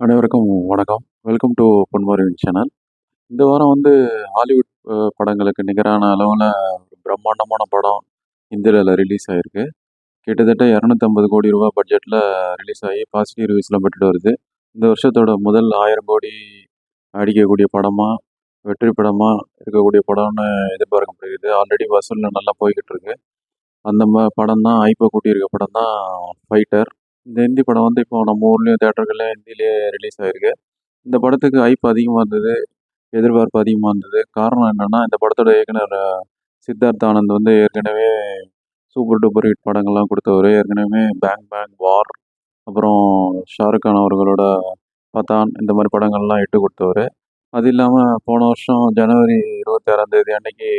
அனைவருக்கும் வணக்கம். Welcome to பொன்மாரியின் channel இந்த வாரம் வந்து ஹாலிவுட் படங்களுக்கு நிகரான அளவில் பிரம்மாண்டமான படம் இந்தியாவில் ரிலீஸ் ஆகிருக்கு கிட்டத்தட்ட இரநூத்தம்பது கோடி ரூபா பட்ஜெட்டில் ரிலீஸ் ஆகி பாசிட்டிவ் ரிவ்யூஸ்லாம் பெற்றுட்டு வருது. இந்த வருஷத்தோட முதல் ஆயிரம் கோடி அடிக்கக்கூடிய படமாக வெற்றி படமாக இருக்கக்கூடிய படம்னு எதிர்பார்க்கப்படுகிறது. ஆல்ரெடி வசூலில் நல்லா போய்கிட்டு இருக்கு. அந்த படம் தான் ஐப்போ கூட்டியிருக்க படம் தான் ஃபைட்டர் இந்த ஹிந்தி படம் வந்து இப்போ நம்ம ஊர்லேயும் தேட்டர்களில் ஹிந்திலேயே ரிலீஸ் ஆகிருக்கு இந்த படத்துக்கு ஹைப் அதிகமாக இருந்தது எதிர்பார்ப்பு அதிகமாக இருந்தது. காரணம் என்னென்னா இந்த படத்தோட இயக்குனர் சித்தார்த் ஆனந்த் வந்து ஏற்கனவே சூப்பர் டூப்பர் ஹிட் படங்கள்லாம் கொடுத்தவர். ஏற்கனவே பேங் பேங் வார் அப்புறம் ஷாருக் கான் அவர்களோட பதான் இந்த மாதிரி படங்கள்லாம் இட்டு கொடுத்தவர். அது இல்லாமல் போன வருஷம் ஜனவரி இருபத்தி ஆறாம் தேதி அன்னைக்கு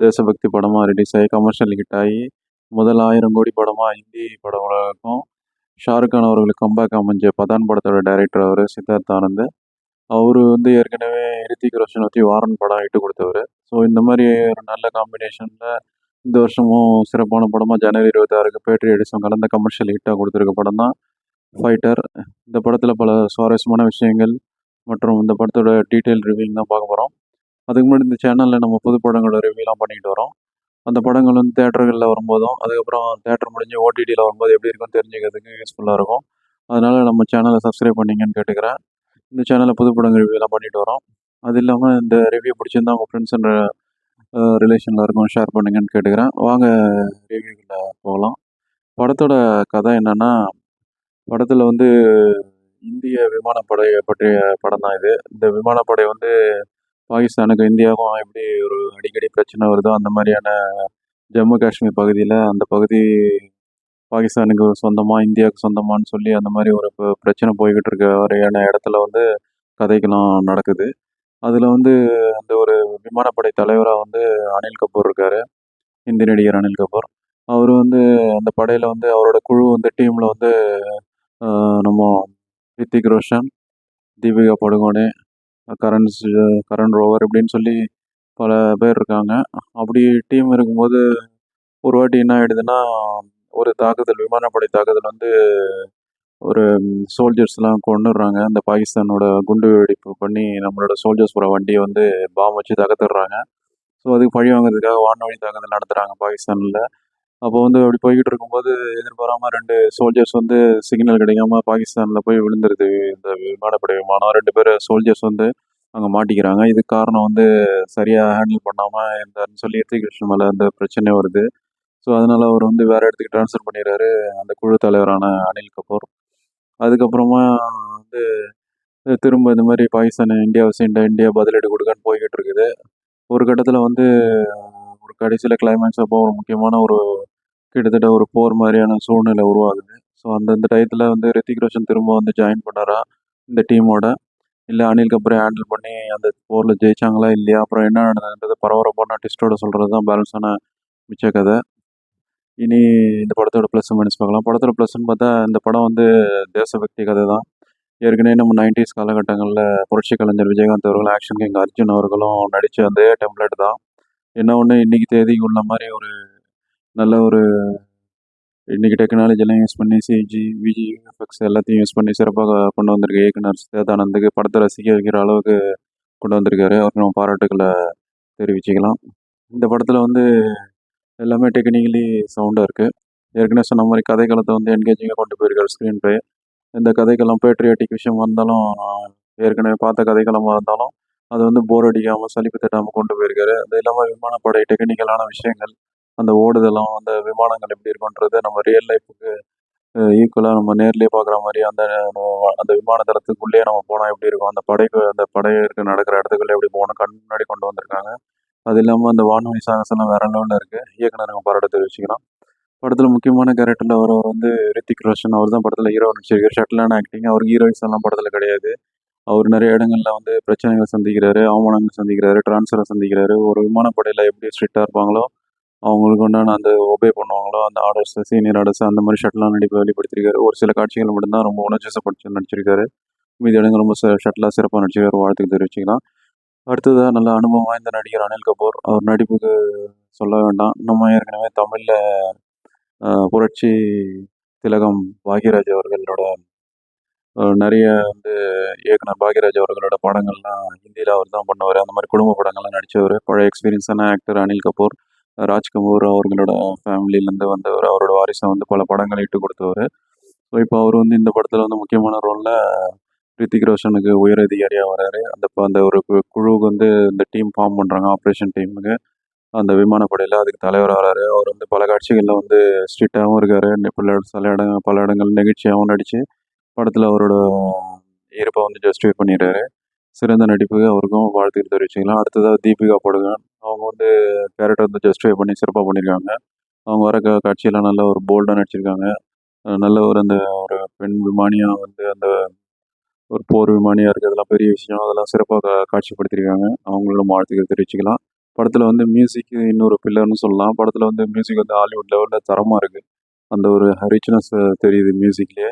தேசபக்தி படமாக ரிலீஸ் ஆகி கமர்ஷியல் ஹிட் ஆகி முதல் ஆயிரம் கோடி படமாக ஹிந்தி படம் உலகம் ஷாருக் கான் அவர்களுக்கு கம்பேக் அமைஞ்ச பதான் படத்தோட டைரக்டர் அவர் சித்தார்த் ஆனந்த். அவர் வந்து ஏற்கனவே ரித்திக் ரோஷன் வச்சு வாரன் படம் இட்டு கொடுத்தவர். ஸோ இந்த மாதிரி ஒரு நல்ல காம்பினேஷனில் இந்த வருஷமும் சிறப்பான படமாக ஜனவரி இருபத்தாறுக்கு பேட்ரி எடிசன் கலந்த கமர்ஷியல் ஹிட்டாக கொடுத்துருக்க படம் தான் ஃபைட்டர் இந்த படத்தில் பல சுவாரஸ்யமான விஷயங்கள் மற்றும் இந்த படத்தோட டீட்டெயில் ரிவ்யூ தான் பார்க்க போகிறோம் அதுக்கு முன்னாடி இந்த சேனலில் நம்ம புது படங்களோட ரிவ்யூலாம் பண்ணிக்கிட்டு வரோம். அந்த படங்கள் வந்து தேட்டர்களில் வரும்போதும் அதுக்கப்புறம் தேட்டர் முடிஞ்சு ஓடிடியில் வரும்போது எப்படி இருக்குன்னு தெரிஞ்சுக்கிறதுக்கு யூஸ்ஃபுல்லாக இருக்கும். அதனால் நம்ம சேனலை சப்ஸ்கிரைப் பண்ணிங்கன்னு கேட்டுக்கிறேன். இந்த சேனலில் புது படங்கள் ரிவ்யூலாம் பண்ணிட்டு வரோம். அது இல்லாமல் இந்த ரிவ்யூ பிடிச்சிருந்தா உங்கள் ஃப்ரெண்ட்ஸ் அண்ட் ரிலேஷனில் இருக்கும் ஷேர் பண்ணுங்கன்னு கேட்டுக்கிறேன். வாங்க ரிவ்யூக்குள்ளே போகலாம் படத்தோட கதை என்னென்னா படத்தில் வந்து இந்திய விமானப்படையை பற்றிய படம் தான் இது. இந்த விமானப்படை வந்து பாகிஸ்தானுக்கும் இந்தியாவுக்கும் எப்படி ஒரு அடிக்கடி பிரச்சனை வருதோ அந்த மாதிரியான ஜம்மு காஷ்மீர் பகுதியில் அந்த பகுதி பாகிஸ்தானுக்கு சொந்தமாக இந்தியாவுக்கு சொந்தமானு சொல்லி அந்த மாதிரி ஒரு பிரச்சனை போய்கிட்டு இருக்க வரையான இடத்துல வந்து கதைக்கெல்லாம் நடக்குது. அதில் வந்து அந்த ஒரு விமானப்படை தலைவராக வந்து அனில் கபூர் இருக்கார். இந்தி நடிகர் அனில் கபூர். அவர் வந்து அந்த படையில் வந்து அவரோட குழு வந்து டீமில் வந்து நம்ம ரித்திக் ரோஷன் தீபிகா படுகோனே கரண் கரண்ட் கரண் ரோவர் இப்படின்னு சொல்லி பல பேர் இருக்காங்க. அப்படி டீம் இருக்கும்போது ஒரு வாட்டி என்ன ஆயிடுதுன்னா ஒரு தாக்குதல் விமானப்படை தாக்குதல் வந்து ஒரு சோல்ஜர்ஸ்லாம் கொண்டுடுறாங்க அந்த பாகிஸ்தானோட குண்டு வெடிப்பு பண்ணி நம்மளோட சோல்ஜர்ஸ் போகிற வண்டியை வந்து பாம் வச்சு தகர்த்துடுறாங்க ஸோ அதுக்கு பழி வாங்குறதுக்காக வான்வழி தாக்குதல் நடத்துகிறாங்க பாகிஸ்தானில். அப்போ வந்து அப்படி போய்கிட்டு இருக்கும்போது எதிர்பாராம ரெண்டு சோல்ஜர்ஸ் வந்து சிக்னல் கிடைக்காம பாகிஸ்தானில் போய் விழுந்துருது. இந்த விமானப்படை விமானம். ரெண்டு பேர் சோல்ஜர்ஸ் வந்து அங்கே மாட்டிக்கிறாங்க. இதுக்கு காரணம் வந்து சரியாக ஹேண்டில் பண்ணாமல் இருந்தாருன்னு சொல்லி ரித்திக் மேலே அந்த பிரச்சனை வருது. ஸோ அதனால அவர் வந்து வேறு இடத்துக்கு ட்ரான்ஸ்ஃபர் பண்ணிடுறாரு. அந்த குழு தலைவரான அனில் கபூர். அதுக்கப்புறமா வந்து திரும்ப இந்த மாதிரி பாகிஸ்தான் இந்தியாவை சேர்ந்த இந்தியா பதிலடி கொடுக்கான்னு போய்கிட்டு இருக்குது. ஒரு கட்டத்தில் வந்து ஒரு கடைசியில் கிளைமேக்ஸ் அப்போ ஒரு முக்கியமான ஒரு கிட்டத்தட்ட ஒரு போர் மாதிரியான சூழ்நிலை உருவாகுது. ஸோ அந்தந்த டயத்தில் வந்து ரித்திக் ரோஷன் திரும்ப வந்து ஜாயின் பண்ணாரா? இந்த டீமோட இல்லை அனில் கபூரை ஹேண்டில் பண்ணி அந்த போரில் ஜெயிச்சாங்களா? இல்லையா? அப்புறம் என்ன நடந்ததுன்றது பரபரப்பான ட்விஸ்டோட சொல்கிறது தான் பேலன்ஸான மிச்ச கதை. இனி இந்த படத்தோட ப்ளஸ் மைனஸ் பார்க்கலாம். படத்தோட ப்ளஸ்ன்னு பார்த்தா இந்த படம் வந்து தேசபக்தி கதை தான். ஏற்கனவே நம்ம நைன்டிஸ் காலகட்டங்களில் புரட்சி கலைஞர் விஜயகாந்த் அவர்கள் ஆக்ஷன் கிங் அர்ஜுன் அவர்களும் நடித்த அதே டெம்ப்ளேட் தான். என்ன ஒன்று இன்றைக்கி தேதிக்கு உள்ள மாதிரி ஒரு நல்ல ஒரு இன்றைக்கி டெக்னாலஜிலாம் யூஸ் பண்ணி சிஜி விஜி எஃப்எக்ஸ் எல்லாத்தையும் யூஸ் பண்ணி சிறப்பாக கொண்டு வந்திருக்கு. இயக்குனர் சேதானந்துக்கு படத்தை ரசிக்க வைக்கிற அளவுக்கு கொண்டு வந்திருக்காரு. அவருக்கு நம்ம பாராட்டுக்களை தெரிவிச்சுக்கலாம். இந்த படத்தில் வந்து எல்லாமே டெக்னிக்கலி சவுண்டாக இருக்குது ஏற்கனவே சொன்ன மாதிரி கதைக்களத்தை வந்து என்கேஜிங்காக கொண்டு போயிருக்காரு ஸ்க்ரீன் பிளே இந்த கதைக்களம் பேட்ரியாட்டிக் விஷயம் வந்தாலும் ஏற்கனவே பார்த்த கதைக்களமாக இருந்தாலும் அது வந்து போர் அடிக்காமல் சலிப்பு தட்டாமல் கொண்டு போயிருக்காரு. அது இல்லாமல் விமானப்படை டெக்னிக்கலான விஷயங்கள் அந்த ஓடுதலும் அந்த விமானங்கள் எப்படி இருக்குன்றதை நம்ம ரியல் லைஃபுக்கு ஈக்குவலாக நம்ம நேர்லேயே பார்க்குற மாதிரி அந்த அந்த விமான தளத்துக்குள்ளேயே நம்ம போனால் எப்படி இருக்கும்? அந்த படைக்கு அந்த படையிற்கு நடக்கிற இடத்துக்குள்ளே எப்படி போகணும்? கண் முன்னாடி கொண்டு வந்திருக்காங்க. அது இல்லாமல் அந்த வானொலி சாகசம்லாம் வேற லெவலில் இருக்குது இயக்குனருங்க பாராட்ட தெரிவிச்சுக்கலாம். படத்தில் முக்கியமான கேரக்டரில் அவர் வந்து ரித்திக் ரோஷன். அவர் தான் படத்தில் ஹீரோ நடிச்சிருக்கார் ஷட்டிலான ஆக்டிங் அவருக்கு ஹீரோயிஸ் எல்லாம் படத்தில் கிடையாது. அவர் நிறைய இடங்களில் வந்து பிரச்சனைகளை சந்திக்கிறாரு அவமானங்கள் சந்திக்கிறாரு டிரான்ஸ்ஃபரை சந்திக்கிறாரு. ஒரு விமானப்படையில் எப்படி ஸ்ட்ரிக்டாக இருப்பாங்களோ அவங்களுக்கு உண்டான அந்த ஒபே பண்ணுவாங்களோ அந்த ஆர்டர்ஸ் சீனியர் ஆர்டர்ஸ் அந்த மாதிரி ஷட்டிலாக நடிப்பை வெளிப்படுத்திருக்காரு. ஒரு சில காட்சிகள் மட்டும்தான் ரொம்ப உணர்ச்சிசப்படுத்தி நடிச்சிருக்காரு. மீதி இடங்கள் ரொம்ப ஷட்டிலாக சிறப்பாக நடிச்சிருக்காரு. வாழ்த்துக்கு தெரிவிச்சுக்கலாம். அடுத்ததாக நல்ல அனுபவம் வாய்ந்த நடிகர் அனில் கபூர். அவர் நடிப்புக்கு சொல்ல வேண்டாம். நம்ம ஏற்கனவே தமிழில் புரட்சி திலகம் பாக்யராஜ் அவர்களோட நிறைய வந்து இயக்குனர் பாக்யராஜ் அவர்களோட படங்கள்லாம் ஹிந்தியில் அவர் தான் பண்ணுவார் அந்த மாதிரி குடும்ப படங்கள்லாம் நடித்தவர் பழைய எக்ஸ்பீரியன்ஸான ஆக்டர் அனில் கபூர், ராஜ்கபூர் அவர்களோட ஃபேமிலியிலேருந்து வந்தவர் அவரோட வாரிசை வந்து பல படங்களை இட்டு கொடுத்தவர் ஸோ, இப்போ அவர் வந்து இந்த படத்தில் வந்து முக்கியமான ரோலில் ரித்திக் ரோஷனுக்கு உயர் அதிகாரியாக வராரு. அந்த அந்த ஒரு குழுவுக்கு வந்து இந்த டீம் ஃபார்ம் பண்ணுறாங்க ஆப்ரேஷன் டீமுக்கு அந்த விமானப்படையில் அதுக்கு தலைவர் வராரு. அவர் வந்து பல காட்சிகளில் வந்து ஸ்ட்ரிக்டாகவும் இருக்காரு. பல சில இட பல இடங்கள் நெகிழ்ச்சியாகவும் நடித்து படத்தில் அவரோட இருப்பை வந்து ஜஸ்டிஃபை பண்ணிடுறாரு சிறந்த நடிப்புக்கு அவருக்கும் வாழ்த்துக்கள் தெரிவிச்சுக்கலாம். அடுத்ததாக தீபிகா படுகன் அவங்க வந்து கேரக்டர் வந்து ஜஸ்டிஃபை பண்ணி சிறப்பாக பண்ணியிருக்காங்க. அவங்க வர காட்சியெல்லாம் நல்ல ஒரு போல்டாக நடிச்சிருக்காங்க. நல்ல ஒரு அந்த ஒரு பெண் விமானியாக வந்து அந்த ஒரு போர் விமானியாக இருக்குது அதெல்லாம் பெரிய விஷயம். அதெல்லாம் சிறப்பாக கா காட்சிப்படுத்தியிருக்காங்க. அவங்களும் வாழ்த்துக்கள் தெரிவிச்சுக்கலாம். படத்தில் வந்து மியூசிக் இன்னொரு பில்லர்னு சொல்லலாம். படத்தில் வந்து மியூசிக் வந்து ஹாலிவுட் லெவலில் தரமாக இருக்குது அந்த ஒரு ரிச்னஸ் தெரியுது மியூசிக்லேயே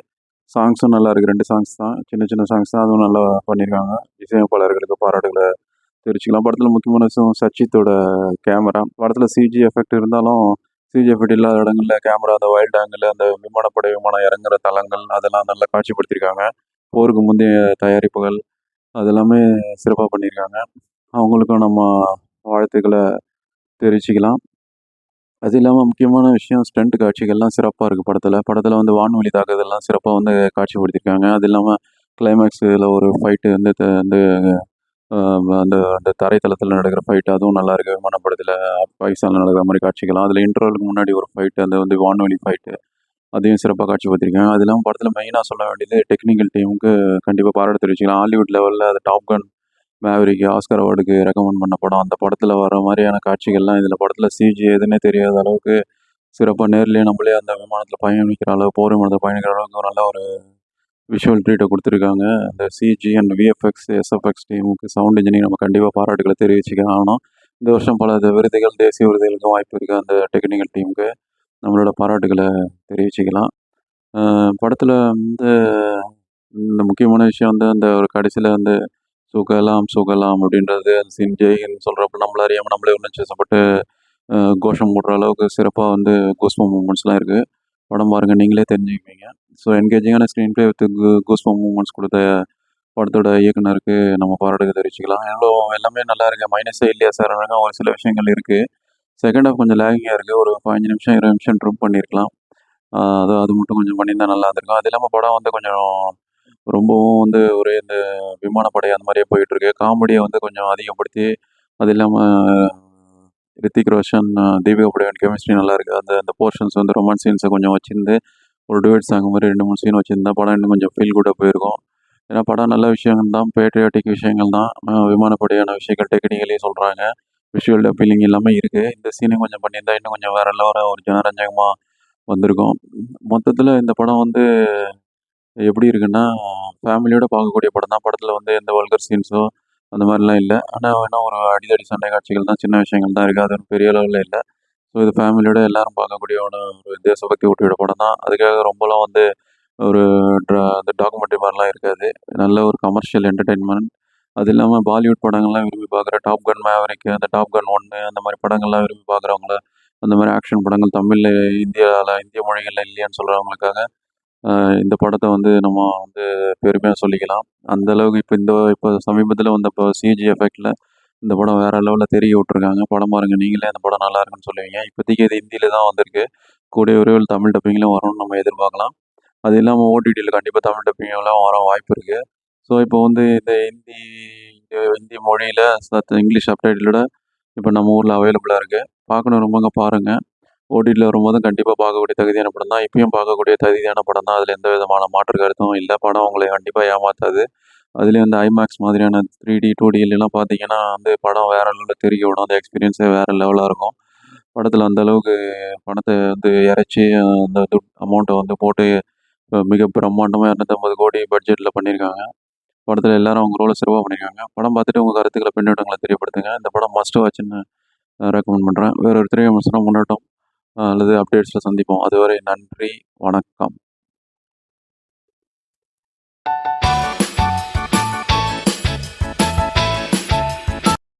சாங்ஸும் நல்லா இருக்குது ரெண்டு சாங்ஸ் தான். சின்ன சின்ன சாங்ஸ் தான். அதுவும் நல்லா பண்ணியிருக்காங்க. இசையமைப்பாளர்களுக்கு பாராட்டுகளை தெரிவிச்சுக்கலாம். படத்தில் முக்கியமான விஷயம் சச்சித்தோட கேமரா. படத்தில் சிஜி எஃபெக்ட் இருந்தாலும், சிஜி எஃபெக்ட் இல்லாத இடங்களில் கேமரா அந்த வைல்ட் ஆங்கிள், அந்த விமானப்படை விமானம் இறங்குற தளங்கள் அதெல்லாம் நல்லா காட்சிப்படுத்தியிருக்காங்க. போருக்கு முந்தைய தயாரிப்புகள் அதெல்லாமே சிறப்பாக பண்ணியிருக்காங்க. அவங்களுக்கும் நம்ம வாழ்த்துக்களை தெரிவிச்சுக்கலாம். அது இல்லாமல் முக்கியமான விஷயம் ஸ்டண்ட் காட்சிகள்லாம் சிறப்பாக இருக்குது படத்தில் படத்தில் வந்து வான்வெளி தாக்குதல்லாம் சிறப்பாக வந்து காட்சிப்படுத்தியிருக்காங்க. அது இல்லாமல் கிளைமேக்ஸில் ஒரு ஃபைட்டு வந்து த வந்து அந்த அந்த தரைத்தளத்தில் நடக்கிற ஃபைட் அதுவும் நல்லாயிருக்கு. விமானப்படத்துல பாகிஸ்தான்ல நடக்கிற மாதிரி காட்சிகள்லாம். அதில் இன்டர்வலுக்கு முன்னாடி ஒரு ஃபைட்டு அந்த வந்து வான்வெளி ஃபைட்டு. அதையும் சிறப்பாக காட்சிப்படுத்தியிருக்காங்க. அது இல்லாமல் படத்தில் மெயினாக சொல்ல வேண்டியது டெக்னிக்கல் டீமுக்கு கண்டிப்பாக பாராட்டு தெரிவிச்சுக்கலாம். ஹாலிவுட் லெவலில் அது டாப் கன் மேவரிக்கு ஆஸ்கர் அவார்டுக்கு ரெக்கமெண்ட் பண்ண படம். அந்த படத்தில் வர மாதிரியான காட்சிகள்லாம் இதில் படத்தில் சிஜி எதுன்னே தெரியாத அளவுக்கு சிறப்பாக நேர்லேயே நம்மளே அந்த விமானத்தில் பயணிக்கிற அளவு போர் விமானத்தில் பயணிக்கிற அளவுக்கு நல்ல ஒரு விஷுவல் ட்ரீட்டை கொடுத்துருக்காங்க அந்த சிஜி அண்ட் விஎஃப்எக்ஸ், எஸ்எஃப்எக்ஸ் டீமுக்கு சவுண்ட் இன்ஜினியரிங் நம்ம கண்டிப்பாக பாராட்டுகளை தெரிவிச்சுக்க ஆகணும். இந்த வருஷம் பல விருதுகள், தேசிய விருதுகளுக்கும் வாய்ப்பு இருக்குது அந்த டெக்னிக்கல் டீமுக்கு. நம்மளோட பாராட்டுகளை தெரிவிச்சுக்கலாம். படத்தில் வந்து இந்த முக்கியமான விஷயம் வந்து அந்த ஒரு கடைசியில் வந்து "சுகலாம் சுகலாம்" அப்படின்றது அந்த சீன் ஜெய்ஹிந்த் சொல்கிறப்ப நம்மள அறியாம நம்மளே உணர்ச்சி சேசப்பட்டு கோஷம் போடுற அளவுக்கு சிறப்பாக வந்து கோஸ்பம் மூமெண்ட்ஸ்லாம் இருக்குது படம் பாருங்கள் நீங்களே தெரிஞ்சுக்குவீங்க. ஸோ என்கேஜிங்கான screenplay with goosebump moments கொடுத்த படத்தோட இயக்குனருக்கு நம்ம பாராட்டுக்கு தெரிவிச்சுக்கலாம். எவ்வளோ எல்லாமே நல்லா இருக்குது மைனஸே இல்லையா சார் ஒரு சில விஷயங்கள் இருக்குது செகண்ட் ஹாஃப் கொஞ்சம் லேகிங்காக இருக்குது ஒரு 15 நிமிஷம், 20 நிமிஷம் ட்ரூப் பண்ணியிருக்கலாம். அது அது மட்டும் கொஞ்சம் பண்ணியிருந்தால் நல்லா இருந்திருக்கும். அது இல்லாமல் படம் வந்து கொஞ்சம் ரொம்பவும் வந்து ஒரே இந்த விமானப்படை அந்த மாதிரியே போயிட்டுருக்கு. காமெடியை வந்து கொஞ்சம் அதிகப்படுத்தி, அது இல்லாமல் ரித்திக் ரோஷன், தீபிகா படையன் கெமிஸ்ட்ரி நல்லாயிருக்கு. அந்த அந்த போர்ஷன்ஸ் வந்து ரொமான்ஸ் சீன்ஸை கொஞ்சம் வச்சிருந்து, ஒரு டுவேட் சாங் மாதிரி ரெண்டு மூணு சீன் வச்சிருந்தா படம் இன்னும் கொஞ்சம் ஃபீல் கூட போயிருக்கும். ஏன்னா படம் நல்ல விஷயங்கள் தான். பேட்ரியாட்டிக் விஷயங்கள் தான். விமானப்படையான விஷயங்கள் டெக்னிக்கலி சொல்கிறாங்க விஷுவல் ஃபீலிங் எல்லாமே இருக்குது இந்த சீனும் கொஞ்சம் பண்ணியிருந்தா இன்னும் கொஞ்சம் வேற லெவலாக ஒரு ஜனரஞ்சகமாக வந்திருக்கும். மொத்தத்தில் இந்த படம் வந்து எப்படி இருக்குன்னா, ஃபேமிலியோட பார்க்கக்கூடிய படம் தான். படத்தில் வந்து எந்த வல்கர் சீன்ஸோ அந்த மாதிரிலாம் இல்லை ஆனால் இன்னும் ஒரு அடிதடி சண்டை காட்சிகள் தான், சின்ன விஷயங்கள் தான் இருக்குது அது பெரிய அளவில் இல்லை ஸோ இது ஃபேமிலியோட எல்லாரும் பார்க்கக்கூடிய ஒரு தேசபக்தி ஊட்டியோட படம் தான். அதுக்காக ரொம்பலாம் வந்து ஒரு ட்ரா அந்த டாக்குமெண்ட்ரி மாதிரிலாம் இருக்காது. நல்ல ஒரு கமர்ஷியல் என்டர்டெயின்மெண்ட் அது இல்லாமல் பாலிவுட் படங்கள்லாம் விரும்பி பார்க்குற டாப் கன் மேவரிக்கு அந்த டாப் கன் ஒன்று அந்த மாதிரி படங்கள்லாம் விரும்பி பார்க்குறவங்கள, அந்த மாதிரி ஆக்ஷன் படங்கள் தமிழில் இந்தியாவில் இந்திய மொழிகளில் இல்லையான்னு சொல்கிறவங்களுக்காக இந்த படத்தை வந்து நம்ம வந்து பெருமையாக சொல்லிக்கலாம். அந்த அளவுக்கு இப்போ இந்த இப்போ சமீபத்தில் வந்த இப்போ சிஜி எஃபெக்டில் இந்த படம் வேறு லெவலில் தெரிய விட்டுருக்காங்க. படம் பாருங்கள் நீங்களே அந்த படம் நல்லா இருக்குன்னு சொல்லுவீங்க. இப்போதைக்கு இது ஹிந்தியில் தான் வந்திருக்கு. கூடிய விரைவில் தமிழ் டப்பிங்லும் வரும்னு நம்ம எதிர்பார்க்கலாம். அது இல்லாமல் ஓடிடியில் கண்டிப்பாக தமிழ் டப்பிங்கெல்லாம் வர வாய்ப்பு இருக்குது ஸோ இப்போ வந்து இந்த ஹிந்தி ஹிந்தி மொழியில் இங்கிலீஷ் சப்டைட்டிலோட இப்போ நம்ம ஊரில் அவைலபிளாக இருக்குது பார்க்கணும் ரொம்பங்க பாருங்கள் ஓடிடியில் வரும்போதும் கண்டிப்பாக பார்க்கக்கூடிய தகுதியான படம் தான். இப்பயும் பார்க்கக்கூடிய தகுதியான படம் தான். அதில் எந்த விதமான மாற்று கருத்தும் இல்லை படம் உங்களை கண்டிப்பாக ஏமாற்றாது அதுலேயும் இந்த ஐமேக்ஸ் மாதிரியான 3டி, 2டிலலாம் பார்த்தீங்கன்னா வந்து படம் வேறு லெவலில் தெறிக்க விடும். அந்த எக்ஸ்பீரியன்ஸே வேறு லெவலாக இருக்கும். படத்தில் அந்த அளவுக்கு வந்து இறைச்சி அந்த அமௌண்ட்டை வந்து போட்டு மிக பிரம்மாண்டமாக இரநூத்தம்பது கோடி பட்ஜெட்டில் பண்ணியிருக்காங்க. படத்தில் எல்லாரும் அவங்க ரோலை சிறப்பாக பண்ணியிருக்காங்க. படம் பார்த்துட்டு உங்கள் கருத்துக்களை பின்னூட்டங்கள தெரியப்படுத்துங்க. இந்த படம் மஸ்ட் வாட்ச்ன்னு ரெக்கமெண்ட் பண்ணுறேன் வேறு ஒரு திரை விமர்சனம் முன்னோட்டம் அல்லது அப்டேட்ஸில் சந்திப்போம். அதுவரை நன்றி, வணக்கம்.